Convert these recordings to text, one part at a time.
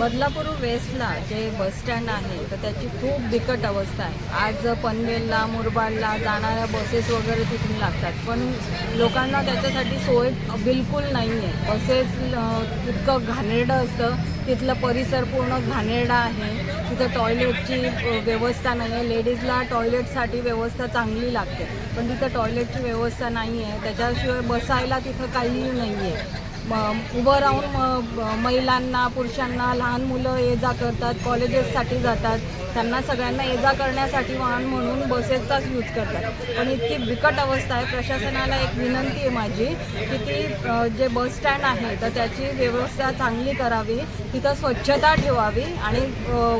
बदलापूर वेस्टला जे बसस्टँड आहे तर त्याची खूप बिकट अवस्था आहे. आज पनवेलला मुरबाडला जाणाऱ्या बसेस वगैरे तिथून लागतात. पण लोकांना त्याच्यासाठी सोय बिलकुल नाही आहे बसेस इतकं घाणेरडं असतं. तिथलं परिसर पूर्ण घाणेरडा आहे. तिथं टॉयलेटची व्यवस्था नाही आहे लेडीजला टॉयलेटसाठी व्यवस्था चांगली लागते. पण तिथं टॉयलेटची व्यवस्था नाही आहे त्याच्याशिवाय बसायला तिथं काहीही नाही आहे म उभं राहून म- महिलांना पुरुषांना लहान मुलं ये जा करतात कॉलेजेससाठी जातात. त्यांना सगळ्यांना ये जा करण्यासाठी वाहन म्हणून बसेसचाच यूज करतात. पण इतकी बिकट अवस्था आहे. प्रशासनाला एक विनंती आहे माझी की ती जे बस स्टँड आहे तर त्याची व्यवस्था चांगली करावी. तिथं स्वच्छता ठेवावी आणि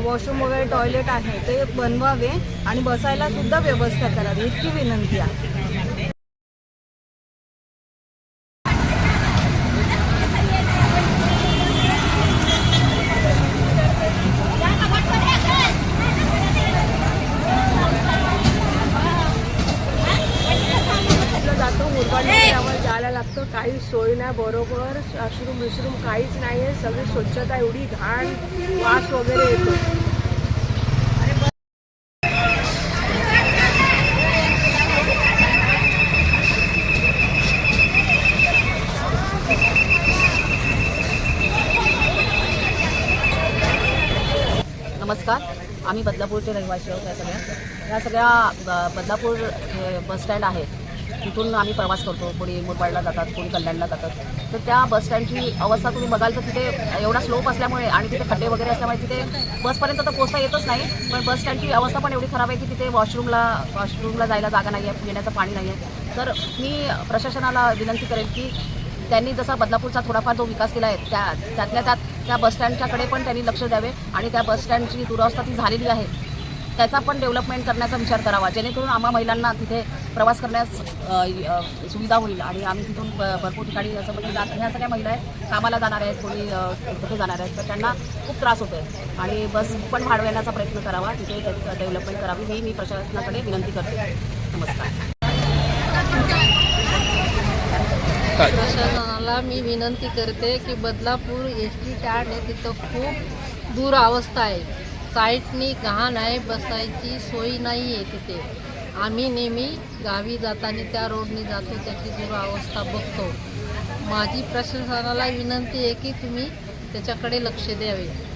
वॉशरूम वगैरे टॉयलेट आहे ते बनवावे आणि बसायला सुद्धा व्यवस्था करावी. इतकी विनंती आहे तिथं जातो मुरबाडला त्यावर जायला लागतं. काही सोय नाही बरोबर. अश्रूम बिश्रूम काहीच नाही आहे सगळी स्वच्छता एवढी घाण वास वगैरे येतो. नमस्कार. आम्ही बदलापूरचे रहिवासी आहोत या सगळ्या. या सगळ्या ब- बदलापूर बस बसस्टँड आहे. तिथून आम्ही प्रवास करतो. कोणी मुरबाडला जातात कोणी कल्याणला जातात. तर त्या बसस्टँडची अवस्था तुम्ही बघाल तर तिथे एवढा स्लोप असल्यामुळे आणि तिथे खड्डे वगैरे असल्यामुळे तिथे बसपर्यंत तर पोचता येतच नाही. पण बस स्टँडची अवस्था पण एवढी खराब आहे की तिथे वॉशरूमला वॉशरूमला जायला जागा नाही आहे पिण्याचं पाणी नाही आहे तर मी प्रशासनाला विनंती करेन की त्यांनी जसा बदलापूरचा थोडाफार जो विकास केला आहे त्या त्यातल्या त्यात त्या बसस्टँडच्याकडे पण त्यांनी लक्ष द्यावे आणि त्या बसस्टँडची दुरावस्था ती झालेली आहे. त्याचा पण डेव्हलपमेंट करण्याचा विचार करावा. जेणेकरून आम्हा महिलांना तिथे प्रवास करण्यास सुविधा होईल आणि आम्ही तिथून भरपूर ठिकाणी असं म्हणजे जात ह्या सगळ्या महिला आहेत कामाला जाणार आहेत कोणी कुठे जाणार आहेत तर त्यांना खूप त्रास होतो आहे आणि बस पण वाढवण्याचा प्रयत्न करावा. तिथे त्याचं डेव्हलपमेंट करावी ही मी प्रशासनाकडे विनंती करते. नमस्कार. प्रशासनाला मी विनंती करते की बदलापूर एस टी स्टँड आहे तिथं खूप दूर अवस्था आहे. साईटनी घाण आहे बसायची सोयी नाही आहे तिथे. आम्ही नेहमी गावी जाताना त्या रोडने जातो त्याची दूर अवस्था बघतो. माझी प्रशासनाला विनंती आहे की तुम्ही त्याच्याकडे लक्ष द्यावे.